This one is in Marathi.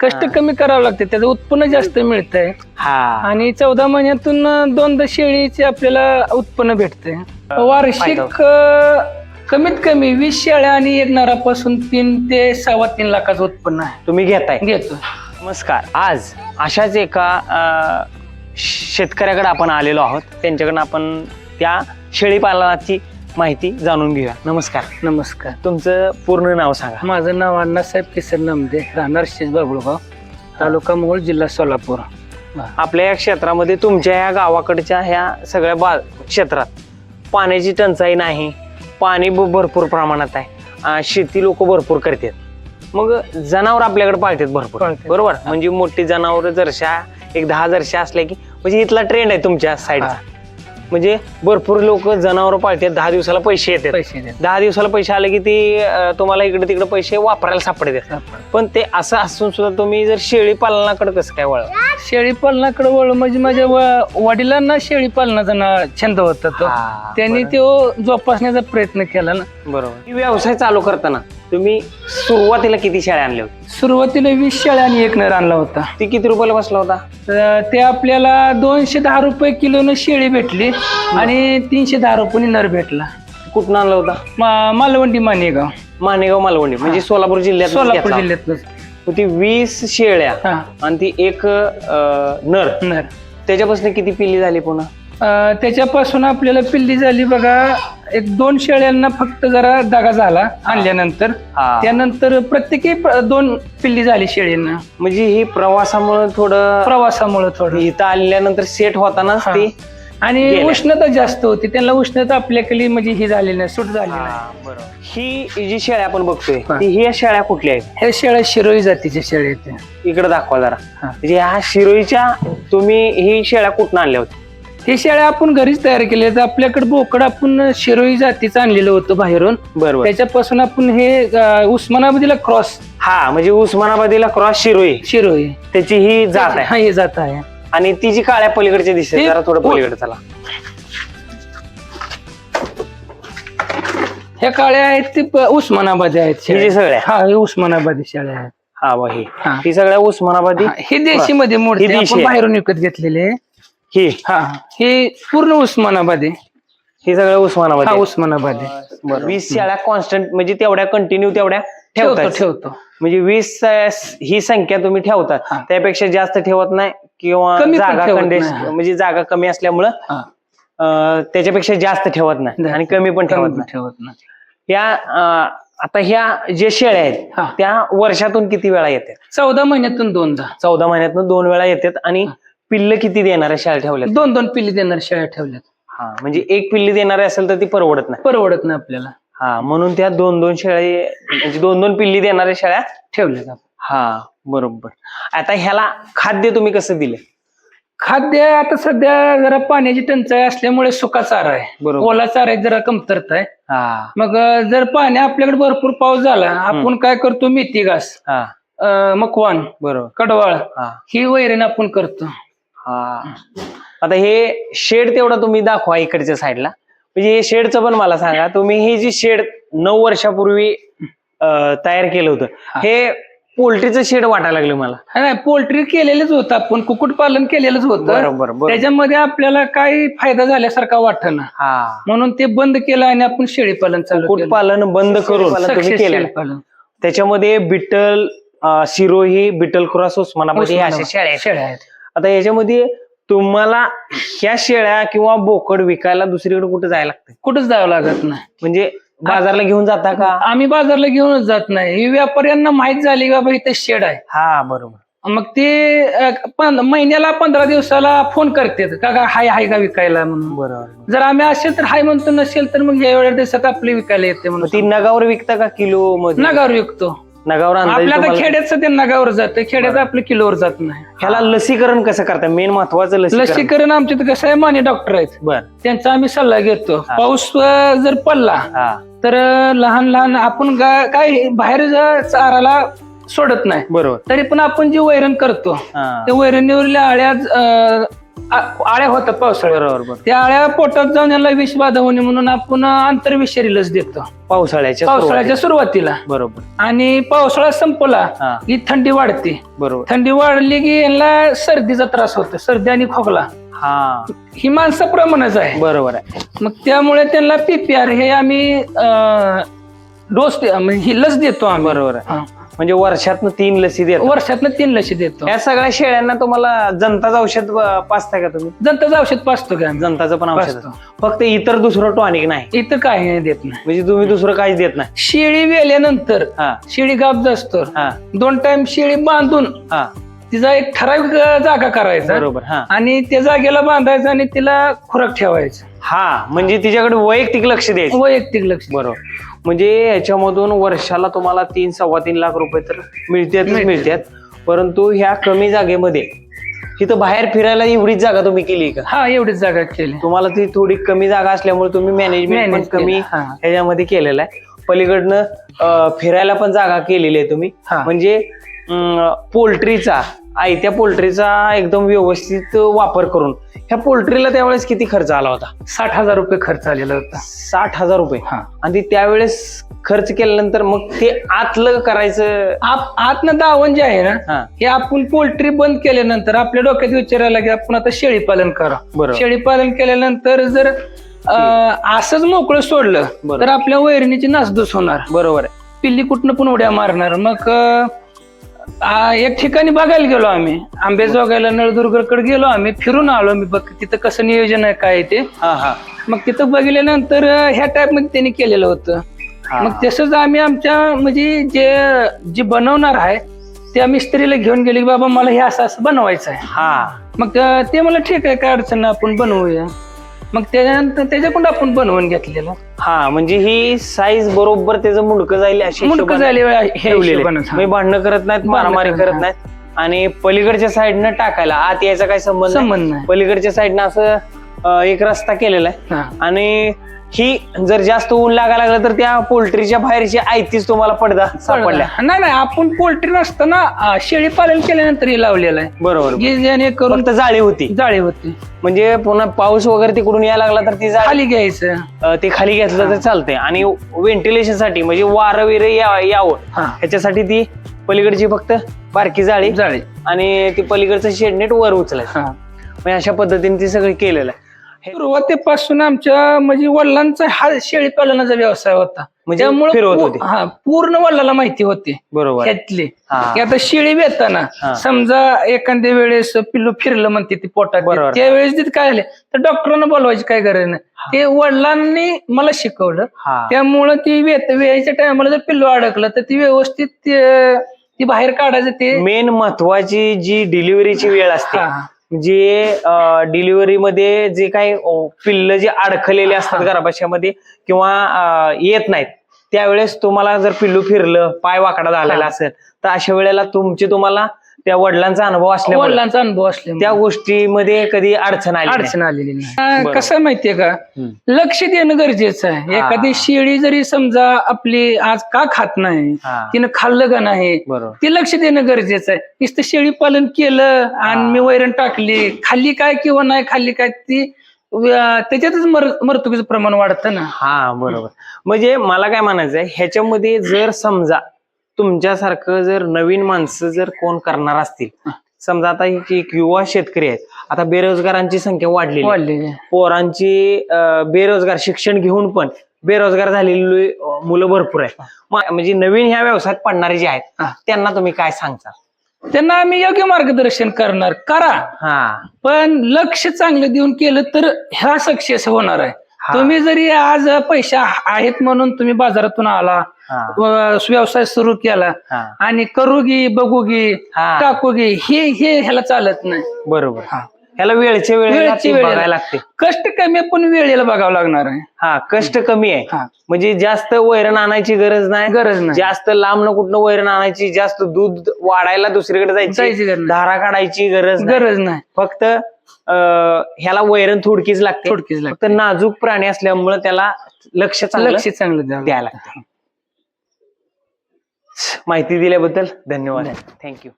कष्ट. कमी करावं लागते त्याचं उत्पन्न जास्त मिळतंय. हा. आणि चौदा महिन्यातून दोनदा शेळीचे आपल्याला उत्पन्न भेटते वार्षिक अं, कमीत कमी वीस शेळ्या आणि एक नरापासून तीन ते सव्वा तीन लाखाचं उत्पन्न आहे. तुम्ही घेताय. घेतो. नमस्कार. आज अशाच एका अ, शेतकऱ्याकडे आपण आलेलो आहोत. त्यांच्याकडनं आपण त्या शेळी पालनाची माहिती जाणून घेऊया. नमस्कार. नमस्कार. तुमचं पूर्ण नाव सांगा. माझं नाव अण्णासाहेब किसन नमदे राहणार शेज बाबुळगाव तालुका मोहोळ जिल्हा सोलापूर. आपल्या या क्षेत्रामध्ये तुमच्या या गावाकडच्या ह्या सगळ्या बा क्षेत्रात पाण्याची टंचाई नाही पाणी भरपूर प्रमाणात आहे शेती लोक भरपूर करतात. मग जनावर आपल्याकडे पाळतात भरपूर. बरोबर? म्हणजे मोठी जनावर जरशा एक दहा जरशा असल्या की म्हणजे इथला ट्रेंड आहे तुमच्या साईडचा म्हणजे भरपूर लोक जनावर पाळतात दहा दिवसाला पैसे येतात. दहा दिवसाला पैसे आले की ते अं, तुम्हाला इकडे तिकडे पैसे वापरायला सापडतात. पण ते असं असून सुद्धा तुम्ही जर शेळी पालनाकडे कसं काय वळ शेळी पालनाकडे वळ म्हणजे माझ्या व- वडिलांना शेळी पालनाचा ना छंद होता तो. त्यांनी तो जोपासण्याचा प्रयत्न केला ना. बरोबर. व्यवसाय चालू करताना तुम्ही सुरुवातीला किती शेळ्या आणल्या होत्या सुरुवातीला वीस शेळ्या आणि एक नर आणला होता. ती किती रुपयाला बसला होता? तर ते आपल्याला दोनशे दहा रुपये किलोनं शेळी भेटली आणि तीनशे दहा रुपये नर भेटला. कुठून आणला होता? मा- मालवंडी मानेगाव. मानेगाव मालवणी म्हणजे सोलापूर जिल्ह्यात सोलापूर जिल्ह्यात ती वीस शेळ्या हा. आणि ती एक अं, नर. नर. त्याच्यापासून किती पिल्ली झाली पुन्हा? त्याच्यापासून आपल्याला पिल्ली झाली बघा एक दोन शेळ्यांना फक्त जरा दगा झाला आणल्यानंतर हा. त्यानंतर प्रत्येकी प्र- दोन पिल्ली झाली शेळींना म्हणजे ही प्रवासामुळे थोडं प्रवासामुळे थोडं इथं आल्यानंतर सेट होतानाच हा. ते आणि गेल्या. उष्णता जास्त होती त्यांना उष्णता आपल्याकडे म्हणजे ही झाली नाही सूट झाली नाही ही जी शेळ्या आपण बघतोय हा. ती ही शेळ्या कुठल्या आहेत हे शेळ्या शिरोई जातीच्या शेळ्या आहेत इकडे दाखवा जरा हा. म्हणजे ह्या शिरोईच्या तुम्ही ही शेळ्या कुठून आणल्या होत्या हे शेळ्या आपण घरीच तयार केल्या आहेत. आपल्याकडे बोकड आपण शिरोई जातीचं आणलेलं होतं बाहेरून. बरोबर. त्याच्यापासून आपण हे अं, उस्मानाबादीला क्रॉस हा म्हणजे उस्मानाबादीला क्रॉस शिरोई. शिरोई. त्याची ही जात आहे. हा हे जात आहे. आणि ती जी काळ्या पलीकडची दिसते ते- जरा थोडं पलीकडे चला. ह्या काळ्या आहेत ते प- उस्मानाबादी आहेत ही जी शेळ्या. सगळ्या. हा हे उस्मानाबादी शेळ्या आहेत. हा बा ही. सगळ्या उस्मानाबादी हा, हे देशी मध्ये मोडते. ही देशी आपण आहे. बाहेरून विकत घेतलेले. ही. हा. हे पूर्ण उस्मानाबादी. ही सगळ्या हा उस्मानाबादी. उस्मानाबादी बरं. वीस शेळ्या कॉन्स्टंट म्हणजे तेवढ्या कंटिन्यू तेवढ्या ठेवतो ठेवतात. ठेवतो. म्हणजे वीस अं, ही संख्या तुम्ही ठेवतात. हा. त्यापेक्षा जास्त ठेवत नाही किंवा कमी पण जागा ठेवत कंडेस नाही, हा. म्हणजे जागा कमी असल्यामुळं हा. अं, त्याच्यापेक्षा जास्त ठेवत नाही आणि कमी पण ठेवत नाही. ठेवत नाही. या अं, आता ह्या जे शेळ्या आहेत हा. त्या वर्षातून किती वेळा येतात? चौदा महिन्यातून दोनदा. चौदा महिन्यातून दोन वेळा येतात आणि पिल्ल किती देणाऱ्या शेळ्या ठेवल्यात? दोन दोन पिल्ली देणार शेळ्या ठेवल्यात. हा म्हणजे एक पिल्ली देणारे असेल तर ती परवडत नाही. परवडत नाही आपल्याला. हा म्हणून त्या दोन दोन शेळी म्हणजे दोन दोन पिल्ली देणाऱ्या शेळ्या ठेवल्यात आपण. हा बरोबर. आता ह्याला खाद्य तुम्ही कसं दिले खाद्य आता सध्या जरा पाण्याची टंचाई असल्यामुळे सुका चारा आहे. बरोबर. ओला चारा आहे जरा कमतरता आहे. हा. मग अं, जर पाणी आपल्याकडे भरपूर पाऊस झाला आपण काय करतो? मेथी घास हा. अं, मकवान बरोबर. कडवाळ हा. ही वैरण आपण करतो. हा. आता हे शेड तेवढं तुम्ही दाखवा इकडच्या साईडला. म्हणजे हे शेडचं पण मला सांगा तुम्ही ही जी शेड नऊ वर्षापूर्वी तयार केलं होतं हे. पोल्ट्रीचं शेड वाटायला लागलं मला. हा नाही पोल्ट्री केलेलंच होतं आपण कुक्कुट पालन केलेलंच होतं. बरोबर बरोबर. त्याच्यामध्ये आपल्याला काही फायदा झाल्यासारखा वाटना. हा. म्हणून ते बंद केलं आणि आपण शेळी पालन चालू केलं. कुक्कुटपालन बंद करून तुम्ही Success केलेलं. शेळीपालन. त्याच्यामध्ये बिटल अं, सिरोही बिटल क्रॉस उस्मानाबादी. हे अशा शेळ्या आहेत. शेळ्या आहेत. आता याच्यामध्ये तुम्हाला ह्या शेळ्या किंवा बोकड विकायला दुसरीकडे कुठे जायला लागतं कुठंच जावं लागत नाही. म्हणजे बाजारला घेऊन जाता का? आम्ही बाजारला घेऊनच जात नाही. ही व्यापाऱ्यांना माहीत झाली का बाबा इथे शेड आहे. हा बरोबर. मग ते अं, पं- महिन्याला पंधरा दिवसाला फोन करतात का का हाय हाय का विकायला म्हणून. बरोबर. जर आम्ही असेल तर हाय म्हणतो नसेल तर मग या एवढ्या दिवसात आपली विकायला येते मग म्हणून ती नगावर विकता का किलो मध्ये नगावर विकतो. नगावर आपल्या आता तुम्हाला- खेड्यात सध्या नगावर जातं खेड्यात आपलं किलोवर जात नाही. ह्याला लसीकरण कसं करता मेन महत्वाचं लसीकरण. लसीकरण आमच्या इथं कसं आहे माने डॉक्टर आहेत. बर. त्यांचा आम्ही सल्ला घेतो. हा. पाऊस अं, जर पडला हा. तर अं, लहान लहान आपण गा- काय बाहेर चाराला सोडत नाही. बरोबर. तरी पण आपण जी वैरण करतो हा. त्या वैरणीवरल्या आळ्या अं, आ- आळ्या होतात पावसाळ्यात. बरोबर त्या आळ्या पोटात जाऊन यांना विष बाधा होणे म्हणून आपण आंतरविषारी लस देतो. पावसाळ्याच्या पावसाळ्याच्या सुरुवातीला. सुरुवातीला. बरोबर. आणि पावसाळा संपला हा. की थंडी वाढते. बरोबर. थंडी वाढली की यांना सर्दीचा त्रास होतो सर्दी आणि खोकला. हा. ही माणसाप्रमाणेच आहे. बरोबर आहे. मग त्यामुळे त्यांना पीपीआर हे आम्ही डोस म्हणजे ही लस देतो आम्ही. बरोबर आहे. हा. म्हणजे वर्षातनं तीन लसी देत वर्षातनं तीन लसी देतो. या सगळ्या शेळ्यांना तुम्हाला जनताचं औषध अं, पाजताय का तुम्ही? जनताचं औषध पाचतो का? जनताचं पण औषध. पाजतो. फक्त इतर दुसरं टॉनिक नाही. इथं काही देत नाही. म्हणजे तुम्ही दुसरं काहीच देत नाही. शेळी वेल्यानंतर हा. शेळी गाब असतो. हा. दोन टाइम शेळी बांधून हा. तिचा एक ठराविक अं, जागा करायचा. बरोबर हा. आणि त्या जागेला बांधायचं आणि तिला खुराक ठेवायचं. हा म्हणजे तिच्याकडे वैयक्तिक लक्ष द्यायचं. वैयक्तिक लक्ष. बरोबर. म्हणजे याच्यामधून वर्षाला तुम्हाला तीन सव्वा तीन लाख रुपये तर मिळतात. मिळतात परंतु ह्या कमी जागेमध्ये तिथं बाहेर फिरायला एवढीच जागा तुम्ही केली का हा एवढीच जागा केली तुम्हाला ती थोडी कमी जागा असल्यामुळे तुम्ही मॅनेजमेंट कमी. ह्याच्यामध्ये केलेलं आहे पलीकडनं फिरायला पण जागा केलेली आहे तुम्ही. म्हणजे पोल्ट्रीचा आयत्या पोल्ट्रीचा एकदम व्यवस्थित वापर करून. ह्या पोल्ट्रीला त्यावेळेस किती खर्च आला होता? साठ हजार रुपये खर्च आलेला होता. साठ हजार रुपये? हा. आणि त्यावेळेस खर्च केल्यानंतर मग ते आतलं करायचं? आप आतनं दावण जे आहे ना हा. हे आपण पोल्ट्री बंद केल्यानंतर आपल्या डोक्यात विचारायला की आपण आता शेळी पालन करा. बरोबर. शेळी पालन केल्यानंतर जर अं, असंच मोकळं सोडलं बरोबर. तर आपल्या वैरणीची नासधूस होणार. बरोबर आहे. पिल्ली कुठनं पण उड्या मारणार. मग अं, आ, एक ठिकाणी बघायला गेलो आम्ही. आंबेजोगायला नळदुर्गकडे गेलो आम्ही फिरून आलो मी बघ तिथं कसं नियोजन आहे काय आहे ते. हा हा. मग तिथं बघितल्यानंतर अं, ह्या टाईपमध्ये त्यांनी केलेलं होतं. हा. मग तसंच आम्ही आमच्या म्हणजे जे जे बनवणार आहे त्या मिस्त्रीला घेऊन गेले की बाबा मला हे असं असं बनवायचं आहे. हा. मग अं, ते मला ठीक आहे काय अडचण नाही आपण बनवूया. मग त्याच्यानंतर त्याच्याकडून आपण बनवून घेतलेलं हा म्हणजे ही साईज बरोबर त्याचं मुंडकं जाईल अशी मुंडक हिशोबाने झाले हे ठेवलेले हिशोबानं, हा. मी भांडणं करत नाहीत मारामारी करत करत नाहीत आणि पलीकडच्या साईडनं टाकायला आत यायचा काय संबंध नाही. संबंध नाही पलीकडच्या साईडनं असं अं, एक रस्ता केलेला आहे हा. आणि ही जर जास्त ऊन लागायला लागलं तर त्या पोल्ट्रीच्या बाहेरची आयतीच तुम्हाला पडदा सापडल्या. नाही नाही आपण पोल्ट्री नसताना शेळी पालन केल्यानंतर हे लावलेलं आहे. बरोबर. की जेणेकरून फक्त जाळी होती. जाळी होती. म्हणजे पुन्हा पाऊस वगैरे तिकडून यायला लागला तर ती जाळी खाली घ्यायचं. अं, ते खाली घेतलं तर चालतंय. आणि व्हेंटिलेशनसाठी म्हणजे वारं विरं या- यावं. हा. ह्याच्यासाठी ती पलीकडची फक्त बारकी जाळी जाळी. आणि ती पलीकडचं शेडनेट वर उचलायचं. हा. म्हणजे अशा पद्धतीने ती सगळी केलेलं आहे. सुरुवातीपासून आमच्या म्हणजे वडिलांचा हा शेळी पालनाचा व्यवसाय होता म्हणजे त्यामुळे फिरवत पू- होते. हा पूर्ण वडिलाला माहिती होते बरोबर त्यातली हा. की आता शेळी वेताना हा. समजा एखाद्या वेळेस पिल्लू फिरलं म्हणते ती पोटात बरोबर. त्यावेळेस तिथे काय झालं तर डॉक्टरांना बोलवायची काय गरज नाही ते वडिलांनी मला शिकवलं हा त्यामुळं ती वेत वेळेच्या टायमाला जर पिल्लू अडकलं तर ती व्यवस्थित ते- ती बाहेर काढायचं ते मेन महत्वाची जी डिलिव्हरीची वेळ असते हा. जे डिलिव्हरी मध्ये जे काही पिल्ल जे अडकलेले असतात गर्भाशयामध्ये किंवा येत नाहीत त्यावेळेस तुम्हाला जर पिल्लू फिरलं पाय वाकडा झालेला. असेल तर अशा वेळेला तुमची तुम्हाला त्या वडिलांचा अनुभव असल्यामुळे वडिलांचा अनुभव असल्यामुळे त्या गोष्टीमध्ये कधी अडचण आली नाही. अडचण आलेली नाही बरोबर. कसं आहे माहितीये का हम्म. लक्ष देणं गरजेचं आहे हा. एखादी शेळी जरी समजा आपली आज का खात नाही हा. तिनं खाल्लं का नाही बरोबर ते लक्ष देणं गरजेचं आहे नुसतं शेळी पालन केलं आणि. मी वैरण टाकली खाल्ली काय किंवा नाही खाल्ली काय ती अं, त्याच्यातच मर मरतुकीचं प्रमाण वाढतं ना हा बरोबर म्हणजे मला काय म्हणायचंय ह्याच्यामध्ये जर समजा तुमच्यासारखं जर नवीन माणसं जर कोण करणार असतील समजा आता एक एक युवा शेतकरी आहेत आता बेरोजगारांची संख्या वाढलेली. वाढले पोरांची अं, बेरोजगार शिक्षण घेऊन पण बेरोजगार झालेली मुलं भरपूर आहेत म्हणजे नवीन ह्या व्यवसायात पडणारे जे आहेत हा. त्यांना तुम्ही काय सांगता त्यांना आम्ही योग्य मार्गदर्शन करणार करा हा पण लक्ष चांगलं देऊन केलं तर ह्या सक्सेस होणार आहे हा. तुम्ही जरी आज पैसे आहेत म्हणून तुम्ही बाजारातून आला व्यवसाय सुरू केला आणि करू गी बघू गी हा. हे हे ह्याला चालत नाही. बरोबर. ह्याला वेळच्या वेळेची. बघायला लागते. कष्ट कमी पण वेळेला बघावं लागणार आहे. हा कष्ट कमी आहे. म्हणजे जास्त वैरण आणायची गरज नाही. गरज नाही. जास्त लांब न कुठनं वैरण आणायची जास्त दूध वाढायला दुसरीकडे जायची. धारा काढायची गरज. गरज नाही. फक्त ह्याला वैरण थोडकीच लागते. थोडकीच लागते. नाजूक प्राणी असल्यामुळे त्याला लक्ष लक्ष चांगलं द्यावं द्यायला लागतं. माहिती दिल्याबद्दल धन्यवाद. थँक्यू